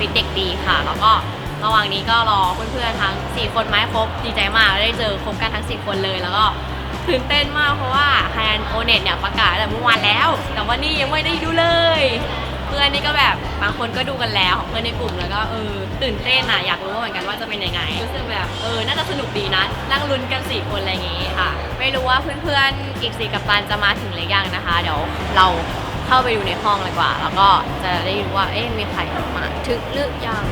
ฟฟิศเด็กดีค่ะ แล้วก็ระหว่างนี้ก็รอเพื่อนๆทั้ง 4 คนไม้ครบดีใจมากได้เจอครบกันทั้ง 4 คนเลย แล้วก็ตื่นเต้นมากเพราะว่าคะแนนโอเน็ตเนี่ยประกาศแต่เมื่อวานแล้ว แต่ว่านี่ยังไม่ได้ดูเลย เพื่อนนี่ก็แบบบางคนก็ดูกันแล้วของเพื่อนในกลุ่มแล้วก็เออตื่นเต้นอะอยากรู้เหมือนกันว่าจะเป็นยังไงรู้สึกแบบเออน่าจะสนุกดีนะนั่งลุ้นกันสี่คนอะไรอย่างงี้ค่ะ ไม่รู้ว่าเพื่อนๆอีกสี่กัปตันจะมาถึงหรือยังนะคะ เดี๋ยวเรา เข้าไปดูในห้องเลยดีกว่า แล้วก็จะได้รู้ว่าเอ๊ะมีใครมาถึงหรือยัง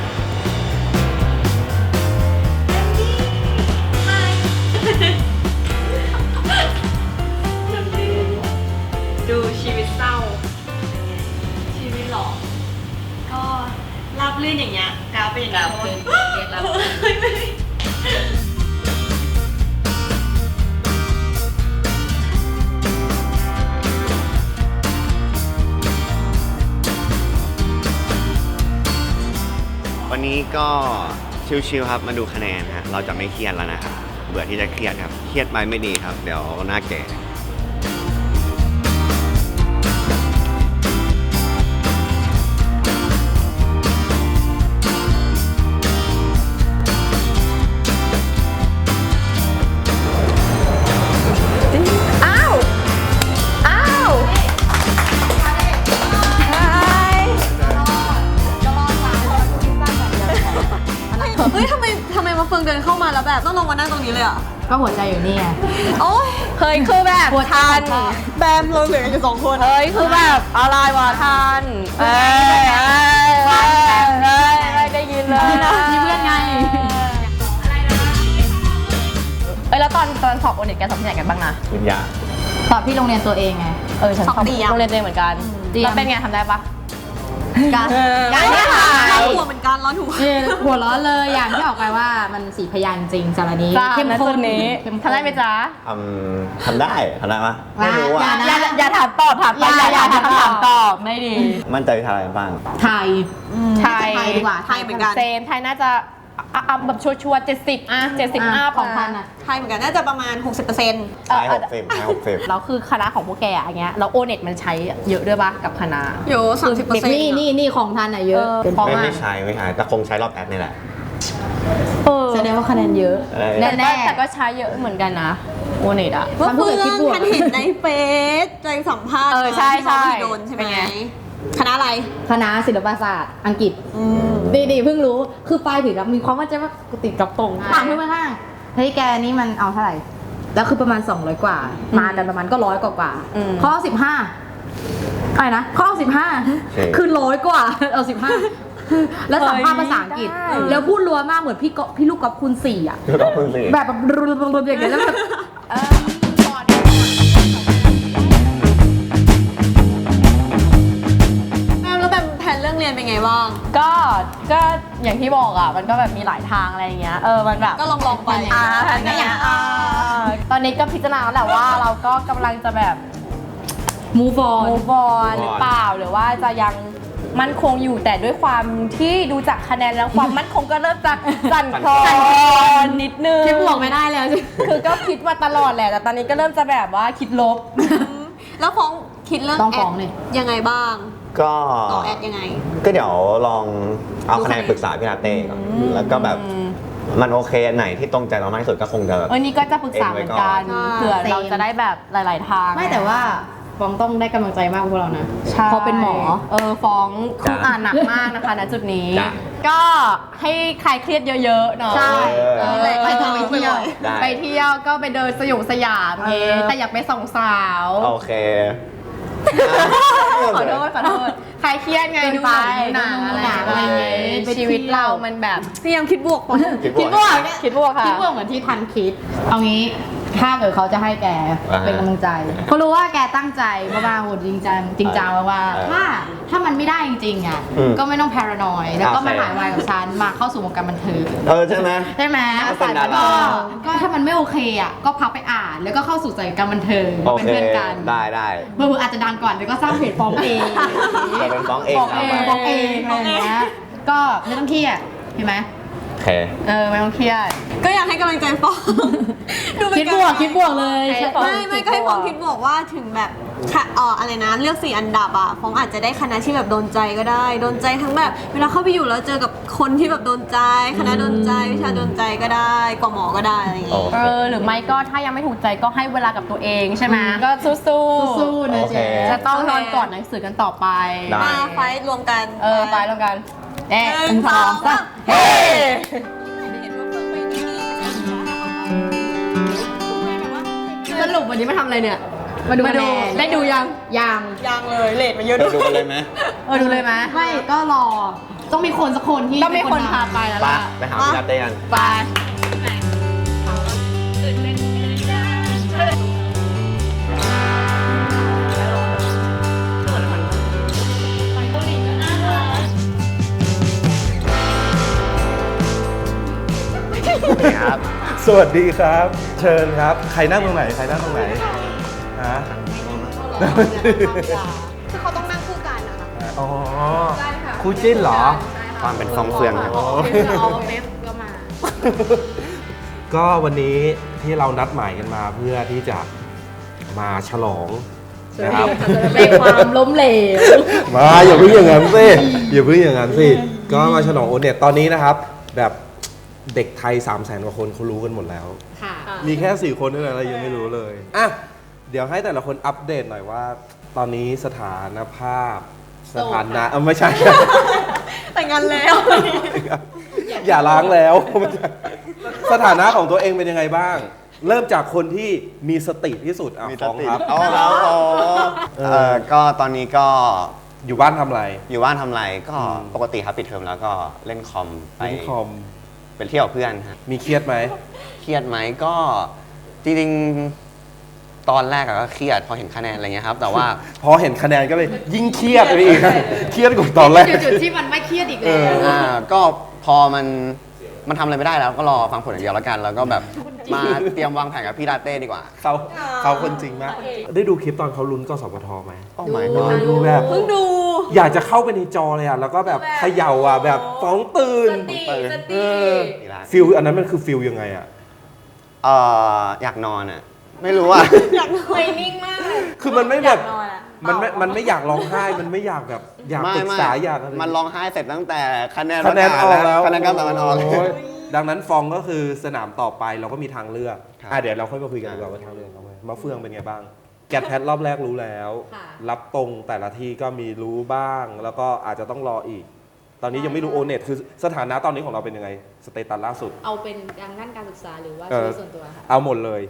ดูชีวิตเศร้า ชีวิตหรอก็ราบลื่นอย่างเงี้ยกราฟเป็นอย่างราเงี้ยบลื่นเรียกราบลื่น วันนี้ก็ชิวๆครับมาดูคะแนนฮะเราจะไม่เครียดแล้วนะครับเบื่อที่จะเครียดครับเครียดไปไม่ดีครับ เดี๋ยวหน้าแก่ นั่งตรงนี้เลยอะ ก็หัวใจอยู่นี่ไง โอ้ยเฮ้ยคือแบบปวดทัน แบมเราเหลือกันอยู่สองคนเฮ้ยคือแบบอะไรวะทันเอ้ยเอ้ยเอ้ยเอ้ยเอ้ยได้ยินเลยมีเพื่อนไง เอ้ยแล้วตอนตอนสอบโอเน็ตแกสอบที่ไหนกันบ้างนะวิญญาณสอบที่โรงเรียนตัวเองไง เออฉันสอบโรงเรียนตัวเองเหมือนกันเตรียมแล้วเป็นไงทำได้ปะ การยังไม่หายเราหัวเหมือนกันร้อนหัวเออหัวเร้อนเลยอย่างที่ออกไปว่ามันสีพยานจริงสารนี้จ้าเข้มข้นนี้เข้มข้นทำได้ไหมจ๊ะทำทำได้ทำได้ปะไม่รู้อย่าอะนะอย่าอย่าถามตอบถามไปอย่าอย่าอย่าอย่าถามคำถามตอบไม่ดี มั่นใจวิชาอะไรบ้างไทยไทยไทยดีกว่าไทยเหมือนกันเซมไทยน่าจะ อะอะแบบชัวร์เจ็ดสิบอะเจ็ดสิบอะอัพของพันอะ ไทยเหมือนกันน่าจะประมาณ 60%ใช่หกสิบใช่หกสิบเราคือคณะของพวกแกอย่างเงี้ยแล้วโอเน็ตมันใช้เยอะด้วยปะกับคณะโย30%นี่นี่นี่ของทันอะเยอะเออ เป็นเพราะไม่ว่าไม่ใช่ไม่ใช่แต่คงใช้รอบแอดนี่แหละ เออแสดงว่าคะแนนเยอะอะไรแน่แต่แน่ก็แต่ก็ใช้เยอะเหมือนกันนะโอเน็ตอะเมื่อทำให้เพื่เกิดคิดบวกอนเห็นในเฟซใจสัมภาษณ์เออใช่ที่น้องใช่พี่โดนใช่ไหมเป็นไง คณะอะไรคณะศิลปศาสตร์อังกฤษ อืม ดีดีๆเพิ่งรู้คือไปถึงแล้วมีความมั่นใจว่ากูติดกับตรงถามเพื่อนข้างๆเฮ้ยแกนี่มันเอาเท่าไหร่ แล้วคือประมาณ 200 กว่า มากันประมาณก็ร้อยกว่ากว่าอืมข้อสิบห้าอะไรนะข้อสิบห้าคือร้อยกว่าเอาสิบห้าแล้วสัมภาษณ์ภาษาอังกฤษ แล้วพูดรัวมากเหมือนพี่กพี่ลูกกอล์ฟคุณสี่อะก็ต้องพึ่งสิแบบแบบรวมๆอย่างเงี้ยแล้วแบบ ยนเป็นไงบ้าง ก็ก็อย่างที่บอกอะ มันก็แบบมีหลายทางอะไรอย่างเงี้ยเออมันแบบก็ลองลองๆไปอ่าอันเนี้ยอ่าตอนนี้ก็พิจารณาแล้วแหละว่าเราก็กำลังจะแบบมูฟอมูฟอนหรือเปล่าหรือว่าจะยังมั่นคงอยู่แต่ด้วยความที่ดูจากคะแนนแล้วความมั่นคงก็เริ่มจะสั่นคลอนนิดนึงคิดบวกไม่ได้แล้วใช่คือก็คิดมาตลอดแหละแต่ตอนนี้ก็เริ่มจะแบบว่าคิดลบ แล้วฟ้องคิดเรื่องต้องแอฟ้ดองเลยยังไงบ้าง ก็ต่อแอดยังไง ก็เดี๋ยวลองเอาดูคะแนนคะแนนปรึกษาพี่ลาเต้ก่อนแล้วก็แบบมันโอเคอันไหนที่ตรงใจเรามากที่สุดก็คงจะแบบ เออนี่ก็จะปรึกษาเหมือนกันเองไว้ก่อน เผื่อเราจะได้แบบหลาย ๆ ทางไม่แต่ว่าฟองต้องได้กำลังใจมากพวกเรานะใช่เพราะเป็นหมอ เออฟ้องคือจ้ะอ่านหนักมากนะคะณจุดนี้ จ้ะ ก็ให้คลายเครียดเยอะ ๆ เนาะ ใช่ เออ ไปทำไปเที่ยว ได้ ไปเที่ยวก็ไปเดินสยองสยามเองแต่อยากไปส่องสาว โอเค ขอโทษขอโทษคลายเครียดไงเกินดูไปหนังอะไรดูหนังอะไรอย่างเงี้ยไปเที่ยวชีวิตเรามันแบบพยายามคิดบวกก่อนคิดคิดบบววกกคิดบวกค่ะคิดว่าเหมือนที่ทันคิด เอางี้ ถ้าเกิดเขาจะให้แกอ่าฮะเป็นกำลังใจเขารู้ว่าแกตั้งใจมากๆโหจริงจังจริงจังมากเออๆถ้าถ้ามันไม่ได้จริงๆอะอืมก็ไม่ต้อง paranoid แล้วก็โอเคมาถ่ายวายกับฉันมาเข้าสู่วงการบันเทิงเออใช่ไหม ใช่ไหมก็เป็นดารา ก็ก็ถ้ามันไม่โอเคอะก็พักไปอ่านแล้วก็เข้าสู่ใจการบันเทิงโอเป็นเค เพื่อนกัน ได้ได้ เบอร์อาจจะดังก่อนแล้วก็สร้างเพจฟ้องเองเราเป็นฟ้องเองฟ้องคเอรับงฟ้องเองอะไรอย่างเงี้ยก็ไม่ต้องเครียดเห็นไหม โอเคเออไม่ต้องเครียด ก็อยากให้กำลังใจฟอง ดูเป็นคิดกาบรวกคิดบวกเลยให้ใช่ฟองไม่ไม่ก็ให้ฟองคิดบอกว่าถึงแบบค่ะเอ๋ออะไรนะเลือกสี่อันดับอะฟองอาจจะได้คณะที่แบบโดนใจก็ได้ โดนใจทั้งแบบ เวลาเข้าไปอยู่แล้วเจอกับคนที่แบบโดนใจคณะโดนใจวิชาโดนใจก็ได้ กว่าหมอก็ได้อะไรอย่างโองี้เคเออหรือไม่ก็ถ้ายังไม่ถูกใจก็ให้เวลากับตัวเองใช่ไหมก็สู้ๆสู้ๆนะโอเค เจ๊จะต้องนอนก่อนหนังสือกันต่อไป ได้ มาไฟท์รวมกัน เออไปแล้วกัน เอ๊ะหนึ่งสองสามเฮ้เห็นว่าเพิ่งไปนี่สรุปวันนี้มาทำอะไรเนี่ย มาดูมาดู คะแนน ได้ดูยัง ยังยังเลยเลทมาเยอะเราด้วยดูกันเลยไหมเออดูเลยไหมไม่ก็รอ ต้องมีคนสักคนที่ต้องมีคนพาไปนำแล้วไปล่ะ ไปหาพี่นัทได้กัน ไป ครับ สวัสดีครับ เชิญครับ ใครนั่งตรงไหน ใครนั่งตรงไหนฮะคือเขาต้องนั่งคู่กันนะคะอ๋อคู่จิ้นเหรอความเป็นฟองเฟืองครับเอาเฟฟก็มา ก็วันนี้ที่เรานัดหมายกันมาเพื่อที่จะมาฉลองนะครับในความล้มเหลว มาอย่าเพิ่งอย่างนั้นสิอย่าเพิ่งอย่างนั้นสิ ก็มาฉลองโอเน็ตตอนนี้นะครับ แบบ เด็กไทย 3 0 0แสนกว่าคนเขารู้กันหมดแล้ว ค่ะ มีแค่ 4 คนเท่านั้นเรายังไม่รู้เลย อะ เดี๋ยวให้แต่ละคนอัปเดตหน่อยว่า ตอนนี้สถานภาพ สถานะเอ้าไม่ใช่ แต่งงานแล้ว อย่าล้างแล้วไม่ใช่สถานะของตัวเองเป็นยังไงบ้าง เริ่มจากคนที่มีสติที่สุดอะมีฟ้องติครับ อ๋อครับอ๋อเออก็ตอนนี้ก็อยู่บ้านทำอะไรอยู่บ้านทำอะไรก็อืมปกติครับปิดเทอมแล้วก็เล่นคอมไป เล่นคอม ไปเที่ยวกับเพื่อนฮะมีเครียดไหม เครียดไหมก็จริงๆตอนแรกอะก็เครียดพอเห็นคะแนนอะไรเงี้ยครับ แต่ว่า พอเห็นคะแนนก็เลยยิ่งเครียดไปอีก เครียดกว่าตอนแรก จุดๆที่มันไม่เครียดอีกเอแล้อวอ่าก็พอมัน มันทำอะไรไม่ได้แล้วก็รอฟังผลอย่างเดียวแล้วกัน แล้วก็แบบมาเตรียมวางแผนกับพี่ลาเต้ดีกว่า เขาเขาคนจริงมาก ได้ดูคลิปตอนเขาลุ้นกสพทไหม โอ้ my เออ god ดูแบบ เพิ่งดู อยากจะเข้าไปในจอเลยอะ แล้วก็แบบเขย่าอะ แบบฟ้องตื่นตื่นเอออีกแล้วฟิลอันนั้นมันคือฟิลยังไงอะ เอ่ออยากนอนอะ ไม่รู้อะ อยากนอนนิ่งมากคือมันไม่แบบ อยากนอนอะ มันไม่มันไม่อยากร้องไห้ มันไม่อยากแบบอยากไม่ปรึกไม่ษาอยากอะไรมันร้องไห้เสร็จตั้งแต่คะแนนคะแนนออกแล้วคะแนนการสอบมันออกโยดังนั้นฟองก็คือสนามต่อไปเราก็มีทางเลือกครับอะเดี๋ยวเราค่อยมาคุยกันดีกว่าว่าทางเลือกเขาไงมะเฟืองเป็นไงบ้าง แกดแพทรอบแรกรู้แล้ว ค่ะ รับตรงแต่ละที่ก็มีรู้บ้าง แล้วก็อาจจะต้องรออีก ตอนนี้ยังไม่รู้โอเน็ตคือสถานะตอนนี้ของเราเป็นยังไงสเตตัสล่าสุด เอาเป็นการด้านการศึกษาหรือว่าเอชีอวิตส่วนตัวค่ะ เอาหมดเลย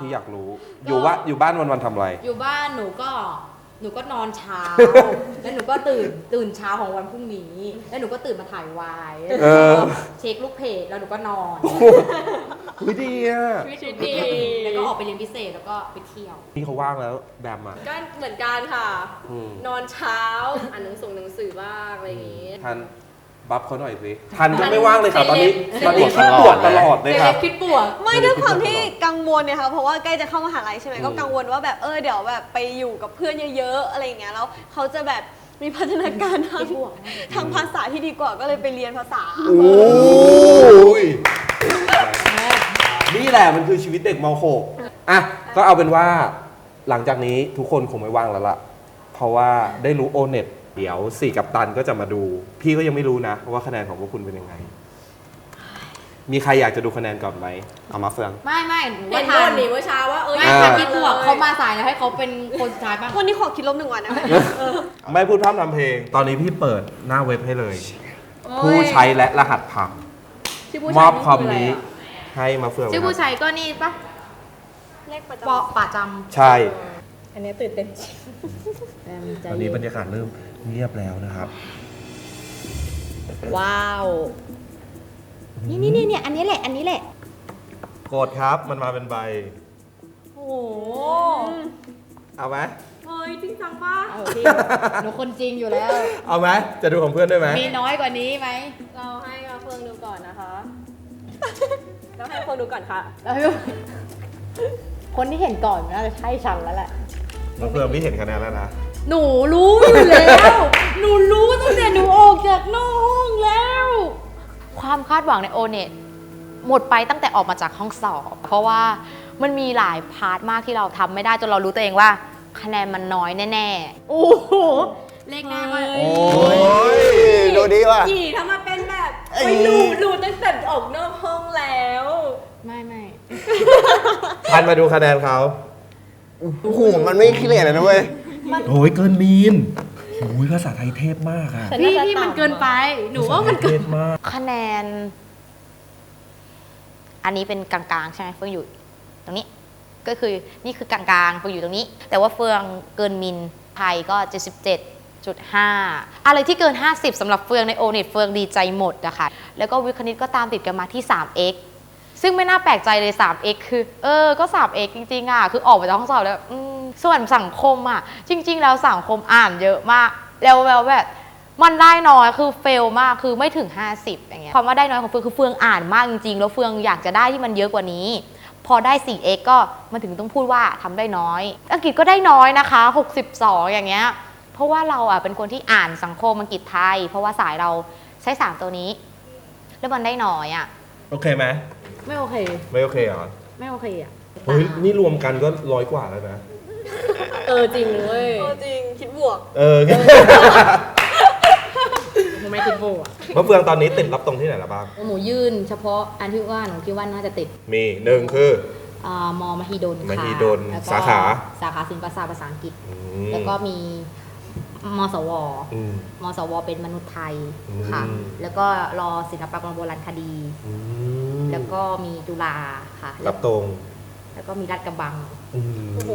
ที่อยากรู้ อยู่ว่าอยู่บ้านวันๆทำอะไร อยู่บ้านหนูก็หนูก็นอนเช้า แล้วหนูก็ตื่นตื่นเช้าของวันพรุ่งนี้ แล้วหนูก็ตื่นมาถ่ายวายเออเช็คลูกเพจแล้วหนูก็นอนเฮ้ยดีอะชีวิตดีแล้วก็ออกไปเรียนพิเศษแล้วก็ไปเที่ยว นี่เขาว่างแล้วแบบอะก็เหมือนกันค่ะ อืมนอนเช้า อ่านหนังสือหนังสือบ้างอะไรอย่างงี้ทัน บัฟเขาหน่อยสิทันก็ไม่ว่างเลยค่ะตอนนี้เซเลบตอนนี้คิดบวกตลอดเลยครับ คิดบวกไม่ด้วยความที่กังวลเนี่ยค่ะเพราะว่าใกล้จะเข้ามหาลัยใช่ไหมก็กังวลว่าแบบเออเดี๋ยวแบบไปอยู่กับเพื่อนเยอะๆอะไรอย่างเงี้ยแล้วเขาจะแบบมีพัฒนาการทางทางภาษาที่ดีกว่าก็เลยไปเรียนภาษาโอ้ยนี่แหละมันคือชีวิตเด็กม .6 อะก็เอาเป็นว่าหลังจากนี้ทุกคนคงไม่ว่างแล้วล่ะ เพราะว่าได้รู้โอเน็ต เดี๋ยวสี่กับตันก็จะมาดู พี่ก็ยังไม่รู้นะว่าคะแนนของพวกคุณเป็นยังไง มีใครอยากจะดูคะแนนก่อนไหมเอามาเฟือง ไม่ไม่หนูเห็ว่านบ่ทันนหนีเมื่อเช้าว่าเอ้ยไม่อ่าทันคิดบวกเขามาสายแล้วให้เขาเป็นคนสุดท้ายบ้างวันนี้ขอคิดลบหนึ่งวันนะ ไม่พูดพร่ำทำเพลง ตอนนี้พี่เปิดหน้าเว็บให้เลย ผู้ใช้และรหัสผ่านชื่ผู้มชายอบคอมะไรนี้อะให้มาเฟืองชื่อเลยผู้ครับชายก็นี่ปะเลขประปอจำป่าจใช่ อันนี้ตื่นเต้นจริงำตอนนี้บรรยากาศเริ่ม เงียบแล้วนะครับ ว้าว นี่นี่นี่เนี่ยอันนี้แหละ อันนี้แหละกดครับมันมาเป็นใบ โอ้โหเอาไหมเฮ้ยจริงจังปะเอาพี่หนูคนจริงอยู่แล้ว เอาไหมจะดูของเพื่อนด้วยไหมมีน้อยกว่านี้ไหม เราให้มาเฟืองดูก่อนนะคะเราให้เฟืองดูก่อนค่ะ แล้วพี่คนที่เห็นก่อนน่าจะใช่ฉันแล้วแหละมาเพื่อนพี่เห็นคะแนนแล้วนะ หนูรู้อยู่แล้ว หนูรู้ตั้งแต่หนูออกจากนอกห้องแล้วควความคาดหวังในโอเน็ตหมดไปตั้งแต่ออกมาจากห้องสอบ เพราะว่ามันมีหลายพาร์ทมากที่เราทำไม่ได้จนเรารู้ตัวเองว่า คะแนนมันน้อยแน่ๆ โอ้โห เลขหน้าก็โอ้ยดูดีว่ะกี่ทำมาเป็นแบบโอ้ยรู้รู้ตั้งแต่ออกนอกห้องแล้ว ไม่ไม่ทันมาดูคะแนนเขาโอ้โหมันไม่ขี้เหร่เลยนะเว้ย โอ้ยเกินมีนโอ้ยภาษาไทยเทพมากอะพี่พี่มันเกินไป หนูว่ามันเกินเทพมาก คะแนน อันนี้เป็นกลางๆ ใช่ไหมเฟืองอยู่ ตรงนี้ ก็คือนี่คือกลางๆเฟืองอยู่ตรงนี้ แต่ว่าเฟืองเกินมินไทยก็ 77.5 อะไรที่เกิน 50สำหรับเฟืองในโอเน็ตเฟืองดีใจหมดนะคะแล้วก็วิทย์คณิตก็ตามติดกันมาที่ 3x ซึ่งไม่น่าแปลกใจเลย 3x คือ เออ ก็ 3x จริงๆอะ คือออกมาจากห้องสอบแล้ว อืม ส่วนสังคมอะ จริง ๆ แล้วสังคมอ่านเยอะมาก แล้วแล้วแบบมันได้น้อยคือเฟลมากคือไม่ถึง 50อย่างเงี้ยความว่าได้น้อยของเฟืองคือเฟืองอ่านมากจริงๆแล้วเฟืองอยากจะได้ที่มันเยอะกว่านี้ พอได้ 4x ก็มันถึงต้องพูดว่าทำได้น้อย อังกฤษก็ได้น้อยนะคะ 62 อย่างเงี้ยเพราะว่าเราอะเป็นคนที่อ่านสังคมอังกฤษไทย เพราะว่าสายเราใช้ 3 ตัวนี้ แล้วมันได้น้อยอะโอเคไหมไม่โอเค ไม่โอเคเหรอไม่โอเคอะเฮ้ยนี่รวมกันก็ร้อยกว่าแล้วนะ เออจริงเว้ยจริงคิดบวก เออไม่คิดโบอะมะเฟืองตอนนี้ติดรับตรงที่ไหนแล้วบ้างหนูยื่นเฉพาะอันที่ว่าหนูคิดว่าน่าจะติดมีหนึ่งคืออ่ามอมหิดลค่ะมหิดลแล้วก็สาขา สาขาศิลปศาสตร์ภาษาอังกฤษ อืมแล้วก็มีมสว อืม มสว เป็นมนุษย์ไทยอืมค่ะแล้วก็รอศิลปกรรมโบราณคดี อืมแล้วก็มีจุฬาค่ะ รับตรง แล้วก็มีรัฐกระบัง อืมโอ้โห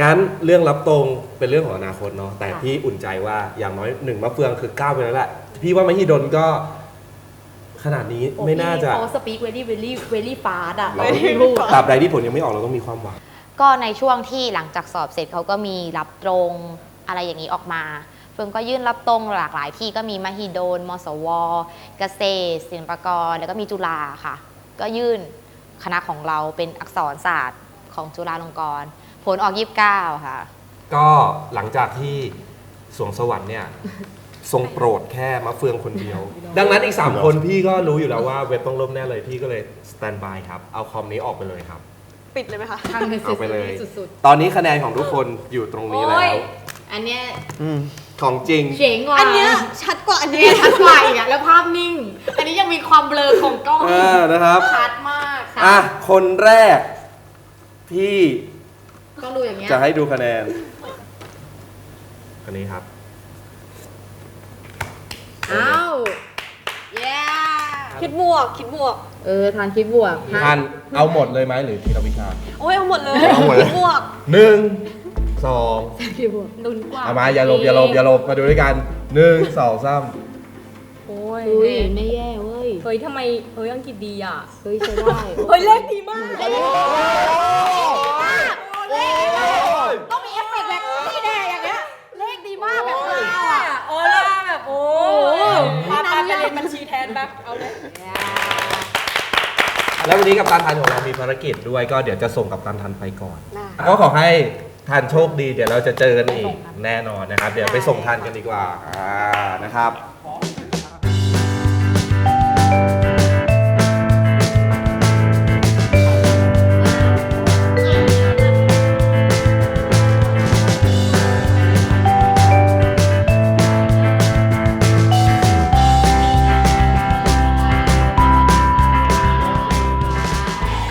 งั้นเรื่องรับตรงเป็นเรื่องของอนาคตเนาะแต่ค่ะพี่อุ่นใจว่าอย่างน้อยหนึ่งมะเฟืองคือก้าวไปแล้วแหละพี่ว่ามหิดลก็ ขนาดนี้ไม่น่าจะเขาสปีกเวลี่เวลี่เวลี่ฟาสอะเราไม่พูดตราบใดที่ผลยังไม่ออกเราต้องมีความหวัง ก็ในช่วงที่หลังจากสอบเสร็จเขาก็มีรับตรงอะไรอย่างนี้ออกมาเฟิร์นก็ยื่นรับตรงหลากหลายที่ก็มีมหิดลมสว เกษตรศิลปากรแล้วก็มีจุฬาค่ะ ก็ยื่น คณะของเราเป็นอักษรศาสตร์ของจุฬาลงกรณ์ผลออก 29 ค่ะ ก็หลังจากที่สวงสวรรค์เนี่ย ทรงโปรดแค่มะเฟืองคนเดียว ดังนั้นอีก 3 คนพี่ก็รู้อยู่แล้วว่าเว็บต้องล่มแน่เลยพี่ก็เลยสแตนบายครับ เอาคอมนี้ออกไปเลยครับ ปิดเลยไหมคะ ทางเป็นเอาไปเลย สุดตอนนี้คะแนนของทุกคนอยู่ตรงนี้แล้วๆอันเนี้ย ของจริง เจ๋งกว่าอันเนี้ยชัดกว่าอันอันนี้เนี้ยชัดกว่าอีกอะแล้วภาพนิ่ง อันนี้ยังมีความเบลอของกล้องเออนะครับ ชัดมากค่ะอะ คนแรกที่ต้องดูอย่างเงี้ยจะให้ดูคะแนน อันนี้ครับ อ้าวเย้คิดบวก คิดบวก เออทานคิดบวกทันเอาหมดเลยไหมหรือทีละวิชา โอ้ยเอาหมดเลยเอาหมดเลย คิดบวกหนึ่ง สองคิดบวกลุ้นกว่าเอามาอย่าหลบอย่าหลบอย่าหลบมาดูด้วยกันหนึ่งสองสามโอ้ยเฮ้ยไม่แย่เว้ย เฮ้ยทำไมเฮ้ยอังกฤษดีอะ เฮ้ยใช้ได้ เฮ้ยเลขดีมากต้องมีเอฟเฟกต์แบบนี่แน่อย่างเงี้ย เลขดีมากแบบเราอะโอ้ล่าแบบโอ้พาพาไปเรียนบัญชีแทนแบบเอาเลยแล้ววันนี้กับตันทันของเรามีภารกิจด้วยก็เดี๋ยวจะส่งกับตันทันไปก่อนได้ก็ขอให้ ทันโชคดีเดี๋ยวเราจะเจอกันอีกแน่นอนนะครับ เดี๋ยวไปส่งทันกันดีกว่าอ่านะครับ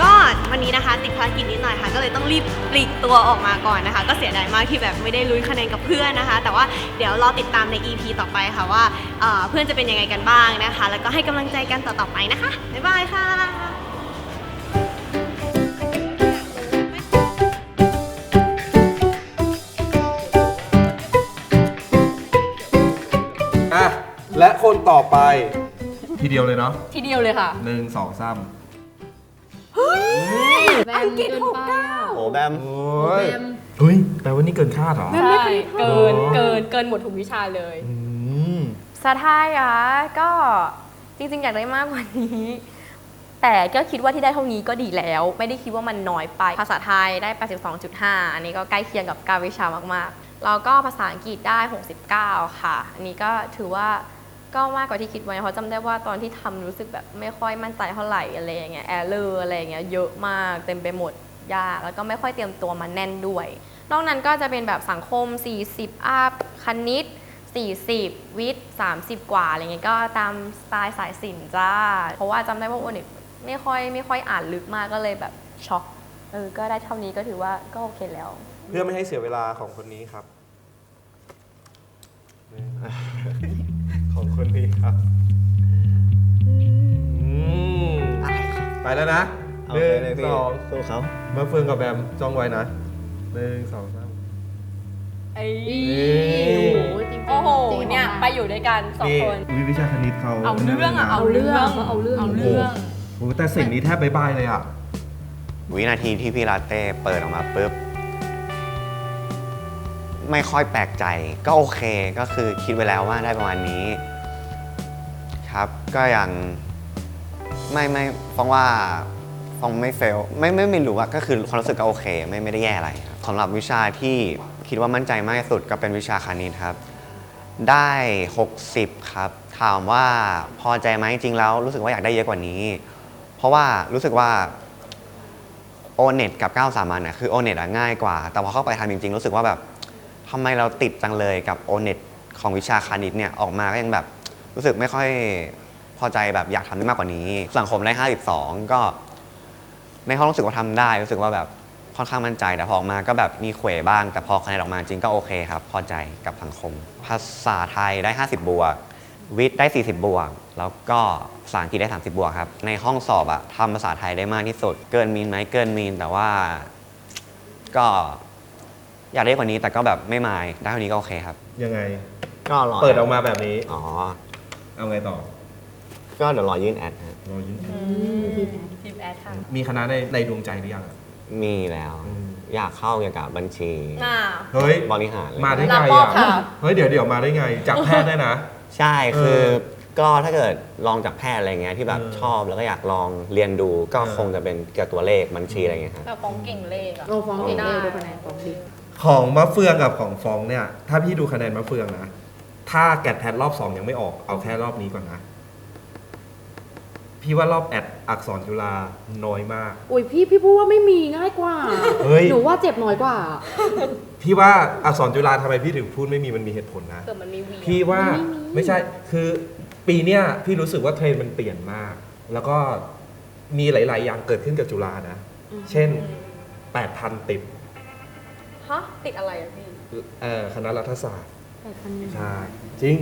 ก็วันนี้นะคะติดภารกิจนิดหน่อยค่ะ ก็เลยต้องรีบปลีกตัวออกมาก่อนนะคะ ก็เสียดายมากที่แบบไม่ได้ลุ้นคะแนนกับเพื่อนนะคะ แต่ว่าเดี๋ยวรอติดตามใน EP ต่อไปค่ะว่าเอ่อเพื่อนจะเป็นยังไงกันบ้างนะคะ แล้วก็ให้กำลังใจกันต่อๆไปนะคะบ๊ายบายค่ะอะและคนต่อไปทีเดียวเลยเนาะทีเดียวเลยค่ะ หนึ่งสองสาม อังกฤษหกเก้าโอ้แบมโอ้ยเฮ้ยแปลว่านี่เกินคาดเหรอ ใช่เกินอ๋อเกินเกินหมดทุกวิชาเลย อืมสาไทยอะก็จริงๆ อยากได้มากกว่านี้ แต่ก็คิดว่าที่ได้เท่านี้ก็ดีแล้ว ไม่ได้คิดว่ามันน้อยไป ภาษาไทยได้ 82.5 อันนี้ก็ใกล้เคียงกับการวิชามากๆ แล้วก็ภาษาอังกฤษได้ 69 ค่ะ อันนี้ก็ถือว่า ก็มากกว่าที่คิดไว้เพราะจำได้ว่าตอนที่ทำรู้สึกแบบไม่ค่อยมั่นใจเท่าไหร่อะไรอย่างเงี้ยแอร์เลอร์อะไรอย่างเงี้ยเยอะมากเต็มไปหมดยาก แล้วก็ไม่ค่อยเตรียมตัวมาแน่นด้วย นอกนั้นก็จะเป็นแบบสังคม 40 อัพคณิต 40 วิทย์30 กว่าอะไรเงี้ยก็ตามสไตล์สายศิลป์จ้า เพราะว่าจำได้ว่าโอน็ตไม่ค่อยไม่ค่อยอ่านลึกมากก็เลยแบบช็อกเออก็ได้เท่านี้ก็ถือว่าก็โอเคแล้ว เพื่อไม่ให้เสียเวลาของคนนี้ครับ ของคนนี้ครับอืมไปแล้วนะเอาหนึ่เลยงพี่สองสู้เขามาเฟืองกับแบมจ้องไว้นะหนึ่งสองสามไอ้โอ้โหจริงๆโอ้โหเนี่ยไปอยู่ด้วยกันสองคนวิวิชาคณิตเขาเอาเรื่องอะเอาเรื่องเอาเรื่องเอาเรื่องโอ้โหแต่สิ่งนี้แทบบ๊ายบายเลยอะวินาทีที่พี่ลาเต้เปิดออกมาปุ๊บ ไม่ค่อยแปลกใจ ก็โอเคก็คือคิดไว้แล้วว่าได้ประมาณนี้ ครับก็ยังไม่ไม่ฟังว่าฟังไม่เฟลไม่ไม่ไม่รู้อะก็คือความรู้สึกก็โอเค ไม่ไม่ได้แย่อะไรครับสำหรับวิชาที่คิดว่ามั่นใจมากที่สุดก็เป็นวิชาคณิตครับ ได้ 60 ครับ ถามว่าพอใจไหมจริงๆแล้ว รู้สึกว่าอยากได้เยอะกว่านี้ เพราะว่ารู้สึกว่าโอเน็ตกับ 9 สามัญน่ะคือโอเน็ตอะง่ายกว่า แต่พอเข้าไปทำจริง ๆ รู้สึกว่าแบบ ทำไมเราติดจังเลยกับโอเน็ตของวิชาคณิตเนี่ยออกมาก็ยังแบบรู้สึกไม่ค่อยพอใจแบบอยากทำได้มากกว่านี้ สังคมได้ 52 ก็ในห้องรู้สึกว่าทำได้ รู้สึกว่าแบบค่อนข้างมั่นใจแต่พอออกมาก็แบบมีเขวบ้าง แต่พอคะแนนออกมาจริงก็โอเคครับ พอใจกับสังคม ภาษาไทยได้ 50 บวก วิทย์ได้ 40 บวก แล้วก็ภาษาอังกฤษได้ 30 บวกครับ ในห้องสอบอะทำภาษาไทยได้มากที่สุด เกินมีนไหมเกินมีนแต่ว่าก็ อยากได้กว่านี้แต่ก็แบบไม่มายได้เท่านี้ก็โอเคครับ ยังไง ก็รอเปิดออกมาแบบนี้ อ๋อ เอาไงต่อก็เดี๋ยวรอยื่นแอดฮะรอยื่นทีมแอดค่ะมีคณะในในดวงใจหรือยังอะ มีแล้ว อืม อยากเข้าเกี่ยวกับบัญชี น่า เฮ้ย บริหารเลยมาได้ไงรับมอบอะค่ะ เฮ้ย เดี๋ยวเดี๋ยวมาได้ไง จากแพทย์ได้นะ ใช่คือเออก็ถ้าเกิดลองจากแพทย์อะไรเงี้ยที่แบบเออ ชอบแล้วก็อยากลองเรียนดูก็เออคงจะเป็นเกี่ยวกับตัวเลขบัญชีอะไรเงี้ยครับแบบฟ้องเก่งเลขอะ เราฟ้องเองเร็วด้วยคะแนนฟ้องดี ของมะเฟืองกับของฟองเนี่ย ถ้าพี่ดูคะแนนมะเฟืองนะ ถ้าแกดแพทรอบสองยังไม่ออกเอาแค่รอบนี้ก่อนนะ พี่ว่ารอบแอดอักษรจุฬาน้อยมากอุ้ยพี่พี่พูดว่าไม่มีง่ายกว่า เฮ้ย หนูว่าเจ็บน้อยกว่า พี่ว่าอักษรจุฬาทำไมพี่ถึงพูดไม่มีมันมีเหตุผลนะ เกิดมันมีวีพี่ว่ามันไม่มีไม่ใช่คือปีเนี้ยพี่รู้สึกว่าเทรนด์มันเปลี่ยนมาก แล้วก็มีหลาย ๆ อย่างเกิดขึ้นกับจุฬานะ เช่น 8,000 ติด ฮะติดอะไรอะพี่เอ่อคณะรัฐศาสตร์แปดพันหนึ่งใช่จริง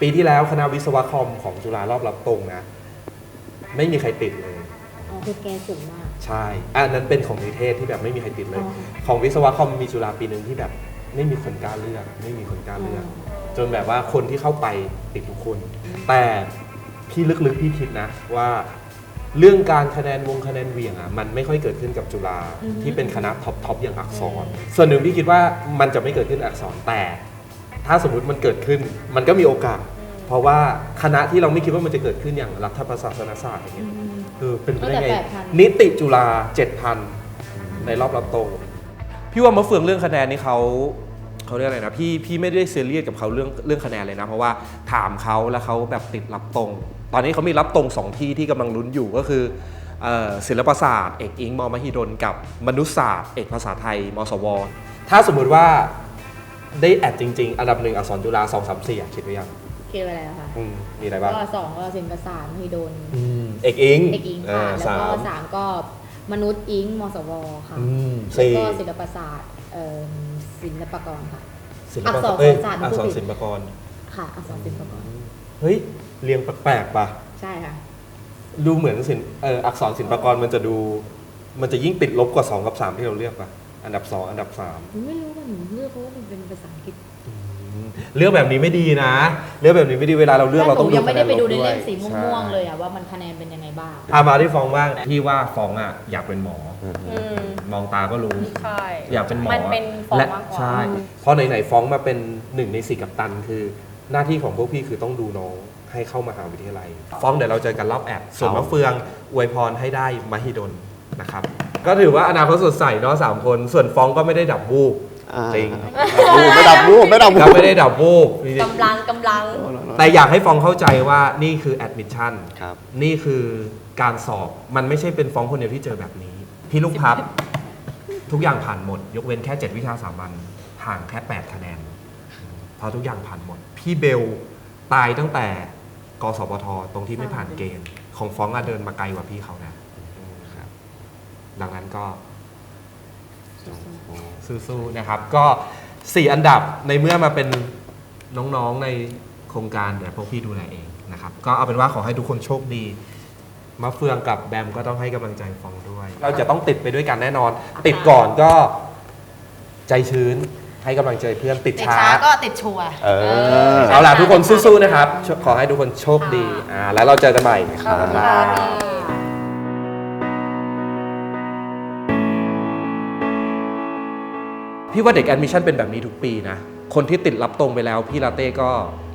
ปีที่แล้วคณะวิศวะคอมของจุฬารอบรับตรงนะ ไม่มีใครติดเลย อ๋อคือแกสูงมาก ใช่ อันนั้นเป็นของนิเทศที่แบบไม่มีใครติดเลย อ๋อ ของวิศวะคอมมีจุฬาปีหนึ่งที่แบบ ไม่มีคนกล้าเลือก ไม่มีคนกล้าเลือก จนแบบว่าคนที่เข้าไปติดทุกคน แต่พี่ลึกๆพี่คิดนะว่า เรื่องการคะแนนวงคะแนนเหวี่ยงอะมันไม่ค่อยเกิดขึ้นกับจุฬาที่เป็นคณะท็อปทอปอย่างอักษร ส่วนหนึ่งพี่คิดว่ามันจะไม่เกิดขึ้นอักษรแต่ ถ้าสมมุติมันเกิดขึ้นมันก็มีโอกาส เพราะว่าคณะที่เราไม่คิดว่ามันจะเกิดขึ้นอย่างรัฐประศาสนศาสตร์อย่างเงี้ย คือเป็นไปได้ไงตั้งแต่8,000 นิติจุฬา7,000 ในรอบรับตรงพี่ว่ามะเฟืองเรื่องคะแนนนี่เขาเขาเรียกอะไรนะ พี่พี่ไม่ได้เซียเรียสกับเขาเรื่องเรื่องคะแนนเลยนะ เพราะว่าถามเขาแล้วเขาแบบติดรับตรง ตอนนี้เขามีรับตรงสองที่ที่กำลังลุ้นอยู่ก็คือเอ่อศิลปศาสตร์เอกอิงมอมหิดลกับมนุษยศาสตร์เอกภาษาไทยมสว ถ้าสมมุติว่าได้แอดจริง ๆ อันดับหนึ่งอักษรจุฬาสองสามสี่คิดไว้ยังคิดไว้แล้วค่ะ อืมมีอะไรบ้างก็สองก็ศิลปศาสตร์มหิดลอืมเอกอิงเอกอิงอ่าค่ะแล้วก็สามสามก็มนุษย์อิงมสวค่ะอืมแล้วสี่ก็ศิลปศาสตร์เอ่อศิลปากรค่ะศิลอัปกษรเอ้ยศาสตร์อักษรผู้ผิดศิลปากรค่ะอักษรศิลปากรเฮ้ย เรียงแปลกๆป่ะ ใช่ค่ะ ดูเหมือนศิลป์เอ่ออักษรศิลปากรมันจะดู มันจะยิ่งติดลบกว่า 2 กับ 3 ที่เราเลือกป่ะ อันดับ 2 อันดับหนูไม่รู้ว่าหนูเลือกเพราะว่ามันเป็นภาษาอังกฤษ3เลือกแบบนี้ไม่ดีนะ เลือกแบบนี้ไม่ดีเวลาเราเลือกเราต้องหนูยังไม่ได้ไปดูในคะแนเล่นมบสีด้วยม่วงๆใช่เลยอะว่ามันคะแนนเป็นยังไงบ้าง อามาที่ฟองบ้างพี่ว่าฟองอะอยากเป็นหมอ อืมมองตาก็รู้ ใช่ อยากเป็นหมอมันเป็นฟองและมากกว่า ใช่เพราะไหนๆฟ้องมาเป็นหนึ่งในสี่กัปตันคือ หน้าที่ของพวกพี่คือต้องดูน้อง ให้เข้ามหาวิทยาลัย ฟ้องเดี๋ยวเราเจอกันรอบแอดส่วนมะเฟืองอวยพรให้ได้มหิดลนะครับ ก็ถือว่าอนาคตสดใสเนาะสามคน ส่วนฟ้องก็ไม่ได้ดับวูบอ่าจริงไม่ดับรูปไม่ดับรูก็ปไม่ได้ดับวูบจริงกำลังกำลังๆแต่อยากให้ฟองเข้าใจว่านี่คือแอดมิชชั่นครับนี่คือการสอบมันไม่ใช่เป็นฟ้องคนเดียวที่เจอแบบนี้ พี่ลูกพับ ทุกอย่างผ่านหมด ยกเว้นแค่ 7 วิชาสามัญห่างแค่ 8 คะแนนเพราะทุกอย่างผ่านหมด พี่เบลตายตั้งแต่ กสปทตรงที่ไม่ผ่านเกณฑ์ของฟ้องอะเดินมาไกลกว่าพี่เขานะครับ ดังนั้นก็สู้ๆนะครับ ก็ 4 อันดับในเมื่อมาเป็นน้องๆในโครงการเดี๋ยวพวกพี่ดูแลเองนะครับ ก็เอาเป็นว่าขอให้ทุกคนโชคดีมาเฟืองกับแบมก็ต้องให้กำลังใจฟองด้วย เราจะต้องติดไปด้วยกันแน่นอน ติดก่อนก็ใจชื้น ให้กำลังใจเพื่อนติดติดช้า ช้าก็ติดชัวร์เออ เอาล่ะทุกคนสู้ๆนะครับ ขอให้ทุกคนโชคดีอ่าแล้วเราเจอกันใหม่ครับพี่ว่าเด็กแอดมิชชั่นเป็นแบบนี้ทุกปีนะ คนที่ติดรับตรงไปแล้ว พี่ลาเต้ก็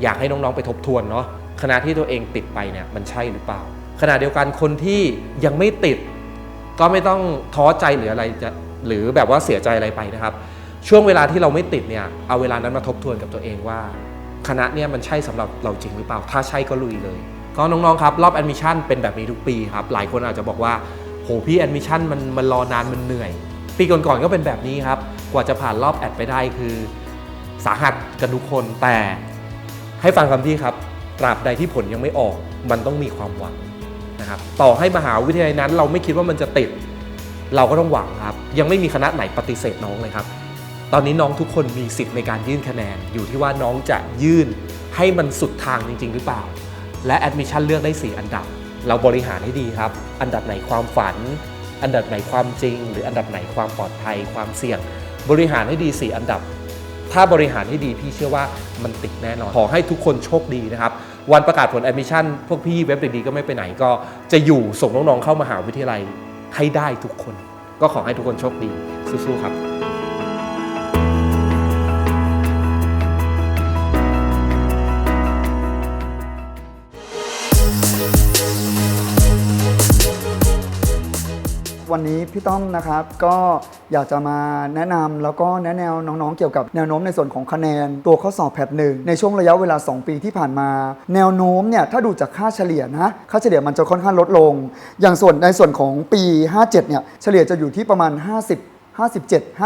อยากให้น้อง ๆ ไปทบทวนเนาะคณะที่ตัวเองติดไปเนี่ยมันใช่หรือเปล่า ขณะเดียวกันคนที่ยังไม่ติด ก็ไม่ต้องท้อใจหรืออะไรจะหรือแบบว่าเสียใจอะไรไปนะครับ ช่วงเวลาที่เราไม่ติดเนี่ยเอาเวลานั้นมาทบทวนกับตัวเองว่า คณะเนี่ยมันใช่สำหรับเราจริงหรือเปล่า ถ้าใช่ก็ลุยเลย ก็น้องๆครับรอบแอดมิชชั่นเป็นแบบนี้ทุกปีครับหลายคนอาจจะบอกว่าโหพี่แอดมิชชั่นมันมันรอนานมันเหนื่อย ปีก่อนๆก็เป็นแบบนี้ครับกว่าจะผ่านรอบแอดไปได้คือ สาหัสกันทุกคนแต่ให้ฟังคำพี่ครับตราบใดที่ผลยังไม่ออก มันต้องมีความหวังนะครับต่อให้มหาวิทยาลัยนั้น เราไม่คิดว่ามันจะติด เราก็ต้องหวังครับ ยังไม่มีคณะไหนปฏิเสธน้องเลยครับ ตอนนี้น้องทุกคนมีสิทธิ์ในการยื่นคะแนน อยู่ที่ว่าน้องจะยื่นให้มันสุดทางจริง ๆ หรือเปล่า และแอดมิชชั่นเลือกได้ 4 อันดับ เราบริหารให้ดีครับ อันดับไหนความฝัน อันดับไหนความจริง หรืออันดับไหนความปลอดภัยความเสี่ยง บริหารให้ดี 4 อันดับ ถ้าบริหารให้ดีพี่เชื่อว่ามันติดแน่นอน ขอให้ทุกคนโชคดีนะครับ วันประกาศผลแอดมิชชั่นพวกพี่เว็บเด็กดีก็ไม่ไปไหนก็จะอยู่ส่งน้องๆเข้ามหาวิทยาลัยให้ได้ทุกคน ก็ขอให้ทุกคนโชคดีสู้ๆครับ วันนี้พี่ต้อมนะครับก็อยากจะมาแนะนำแล้วก็แนะแนวน้องๆเกี่ยวกับแนวโน้มในส่วนของคะแนน ตัวข้อสอบแพทหนึ่งในช่วงระยะเวลา 2 ปีที่ผ่านมา แนวโน้มเนี่ยถ้าดูจากค่าเฉลี่ยนะค่าเฉลี่ยมันจะค่อนข้างลดลง อย่างส่วนในส่วนของปี 57เนี่ยเฉลี่ยจะอยู่ที่ประมาณ 50 57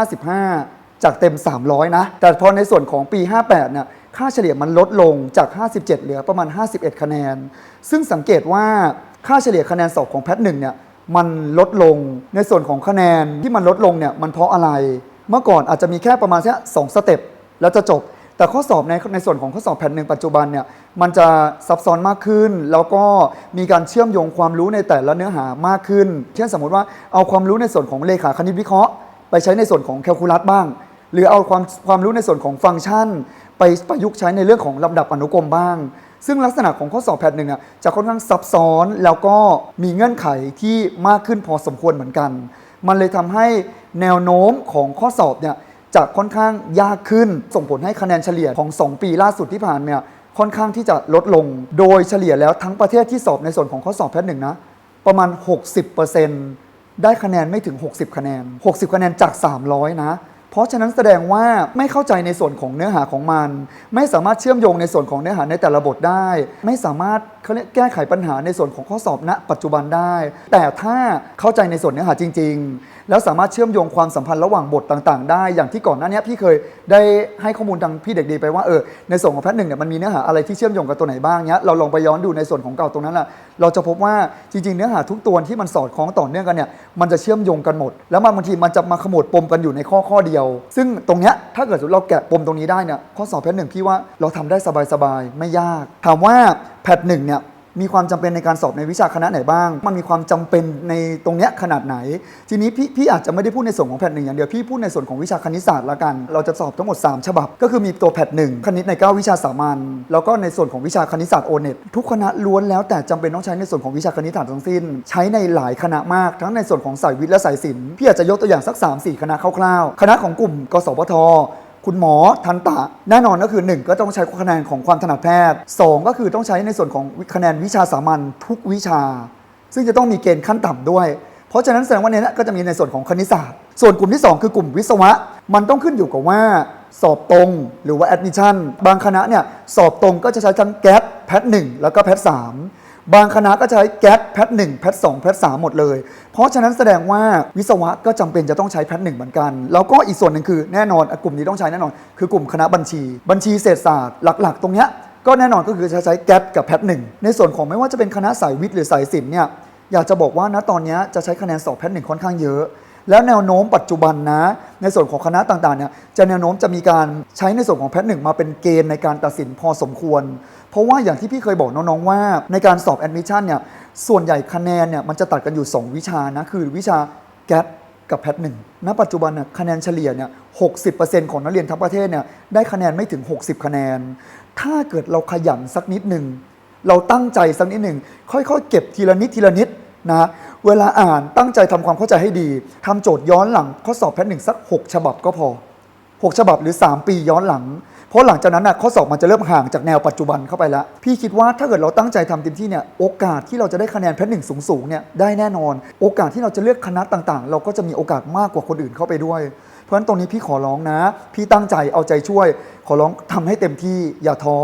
55 จากเต็ม 300 นะ แต่พอในส่วนของปี 58เนี่ยค่าเฉลี่ยมันลดลงจาก 57 เหลือประมาณ 51 คะแนน ซึ่งสังเกตว่าค่าเฉลี่ยคะแนนสอบของแพทหนึ่งเนี่ย มันลดลง ในส่วนของคะแนนที่มันลดลงเนี่ยมันเพราะอะไร เมื่อก่อนอาจจะมีแค่ประมาณแค่สองสเต็ปแล้วจะจบ แต่ข้อสอบในในส่วนของข้อสอบแผ่นหนึ่งปัจจุบันเนี่ยมันจะซับซ้อนมากขึ้น แล้วก็มีการเชื่อมโยงความรู้ในแต่ละเนื้อหามากขึ้น เช่นสมมติว่าเอาความรู้ในส่วนของเลขาคณิตวิเคราะห์ ไปใช้ในส่วนของแคลคูลัสบ้าง หรือเอาความความรู้ในส่วนของฟังก์ชัน ไปประยุกต์ใช้ในเรื่องของลำดับอนุกรมบ้าง ซึ่งลักษณะของข้อสอบแพทหนึ่งอะจะค่อนข้างซับซ้อนแล้วก็มีเงื่อนไขที่มากขึ้นพอสมควรเหมือนกัน มันเลยทำให้แนวโน้มของข้อสอบเนี่ยจะค่อนข้างยากขึ้น ส่งผลให้คะแนนเฉลี่ยของ 2 ปีล่าสุดที่ผ่านเนี่ยค่อนข้างที่จะลดลง โดยเฉลี่ยแล้วทั้งประเทศที่สอบในส่วนของข้อสอบแพทหนึ่งนะประมาณ 60%ได้คะแนนไม่ถึง 60 คะแนน 60 คะแนนจาก 300 นะ เพราะฉะนั้นแสดงว่าไม่เข้าใจในส่วนของเนื้อหาของมัน ไม่สามารถเชื่อมโยงในส่วนของเนื้อหาในแต่ละบทได้ ไม่สามารถเขาเรียกแก้ไขปัญหาในส่วนของข้อสอบณ ปัจจุบันได้ แต่ถ้าเข้าใจในส่วนเนื้อหาจริง ๆ แล้วสามารถเชื่อมโยงความสัมพันธ์ระหว่างบทต่าง ๆ ได้ อย่างที่ก่อนหน้านี้พี่เคยได้ให้ข้อมูลทางพี่เด็กดีไปว่าเออในส่วนของแพทหนึ่งเนี่ยมันมีเนื้อหาอะไรที่เชื่อมโยงกับตัวไหนบ้างเนี้ยเราลองไปย้อนดูในส่วนของเก่าตรงนั้นแหละเราจะพบว่าจริงๆ เนื้อหาทุกตัวที่มันสอดคล้องต่อเนื่องกันเนี่ยมันจะเชื่อมโยงกันหมด แล้วมันบางทีมันจะมาขมวดปมกันอยู่ในข้อข้อเดียว ซึ่งตรงเนี้ยถ้าเกิดเราแกะปมตรงนี้ได้เนี่ยข้อสอบแพทหนึ่งพี่ว่าเราทำได้สบายๆไม่ยาก ถามว่าแพทหนึ่งเนี่ย มีความจำเป็นในการสอบในวิชาคณะไหนบ้าง มันมีความจำเป็นในตรงเนี้ยขนาดไหน ทีนี้พี่พี่อาจจะไม่ได้พูดในส่วนของแพทหนึ่งอย่างเดียว พี่พูดในส่วนของวิชาคณิตศาสตร์ละกัน เราจะสอบทั้งหมด 3 ฉบับ ก็คือมีตัวแพทหนึ่งคณิตใน 9 วิชาสามัญ แล้วก็ในส่วนของวิชาคณิตศาสตร์โอเน็ตทุกคณะล้วนแล้วแต่จำเป็นต้องใช้ในส่วนของวิชาคณิตศาสตร์ทั้งสิ้น ใช้ในหลายคณะมาก ทั้งในส่วนของสายวิทย์และสายศิลป์ พี่อาจจะยกตัวอย่างสัก3-4คณะคร่าวๆ คณะของกลุ่มกสพท คุณหมอทันตะ แน่นอนก็คือ 1 ก็ต้องใช้คะแนนของความถนัดแพทย์ 2 ก็คือต้องใช้ในส่วนของคะแนนวิชาสามัญทุกวิชา ซึ่งจะต้องมีเกณฑ์ขั้นต่ำด้วย เพราะฉะนั้นแสดงว่าในนั้นก็จะมีในส่วนของคณิตศาสตร์ ส่วนกลุ่มที่ 2 คือกลุ่มวิศวะ มันต้องขึ้นอยู่กับว่าสอบตรงหรือว่าแอดมิชชั่นบางคณะเนี่ยสอบตรงก็จะใช้ทั้งแก๊ปแพทหนึ่งแล้วก็แพทสาม บางคณะก็ใช้แก๊ปแพทหนึ่งแพทสองแพทสามหมดเลย เพราะฉะนั้นแสดงว่าวิศวะก็จำเป็นจะต้องใช้แพทหนึ่งเหมือนกัน แล้วก็อีกส่วนหนึ่งคือแน่นอนอกลุ่มนี้ต้องใช้แน่นอน คือกลุ่มคณะบัญชี บัญชีเศรษฐศาสตร์หลัก ๆ ตรงเนี้ยก็แน่นอนก็คือจะใช้แก๊ปกับแพทหนึ่งในส่วนของไม่ว่าจะเป็นคณะสายวิทย์หรือสายศิลป์เนี่ยอยากจะบอกว่าณตอนนี้จะใช้คะแนนสอบแพทหนึ่งค่อนข้างเยอะ แล้วแนวโน้มปัจจุบันนะ ในส่วนของคณะต่างๆเนี่ยจะแนวโน้มจะมีการใช้ในส่วนของแพทหนึ่งมาเป็นเกณฑ์ในการตัดสินพอสมควร เพราะว่าอย่างที่พี่เคยบอกน้องๆว่า ในการสอบแอดมิชชั่นเนี่ยส่วนใหญ่คะแนนเนี่ยมันจะตัดกันอยู่ 2 วิชานะคือวิชาแกดกับแพทหนึ่งณปัจจุบันน่ะคะแนนเฉลี่ยเนี่ย60%ของนักเรียนทั้งประเทศเนี่ยได้คะแนนไม่ถึง 60 คะแนน ถ้าเกิดเราขยันสักนิดหนึ่ง เราตั้งใจสักนิดหนึ่ง ค่อยๆ เก็บทีละนิดทีละนิดนะเวลาอ่านตั้งใจทำความเข้าใจให้ดีทำโจทย์ย้อนหลังข้อสอบแพทหนึ่งสัก 6 ฉบับก็พอ 6 ฉบับหรือ 3 ปีย้อนหลัง ราะหลังจากนั้นน่ะข้อสอบมันจะเริ่มห่างจากแนวปัจจุบันเข้าไปแล้วพี่คิดว่าถ้าเกิดเราตั้งใจทำเต็มที่เนี่ยโอกาสที่เราจะได้คะแนนแพทย์หนึ่งสูงๆเนี่ยได้แน่นอน โอกาสที่เราจะเลือกคณะต่างๆ เราก็จะมีโอกาสมากกว่าคนอื่นเข้าไปด้วย เพราะฉะนั้นตรงนี้พี่ขอร้องนะ พี่ตั้งใจเอาใจช่วย ขอร้องทำให้เต็มที่อย่าท้อ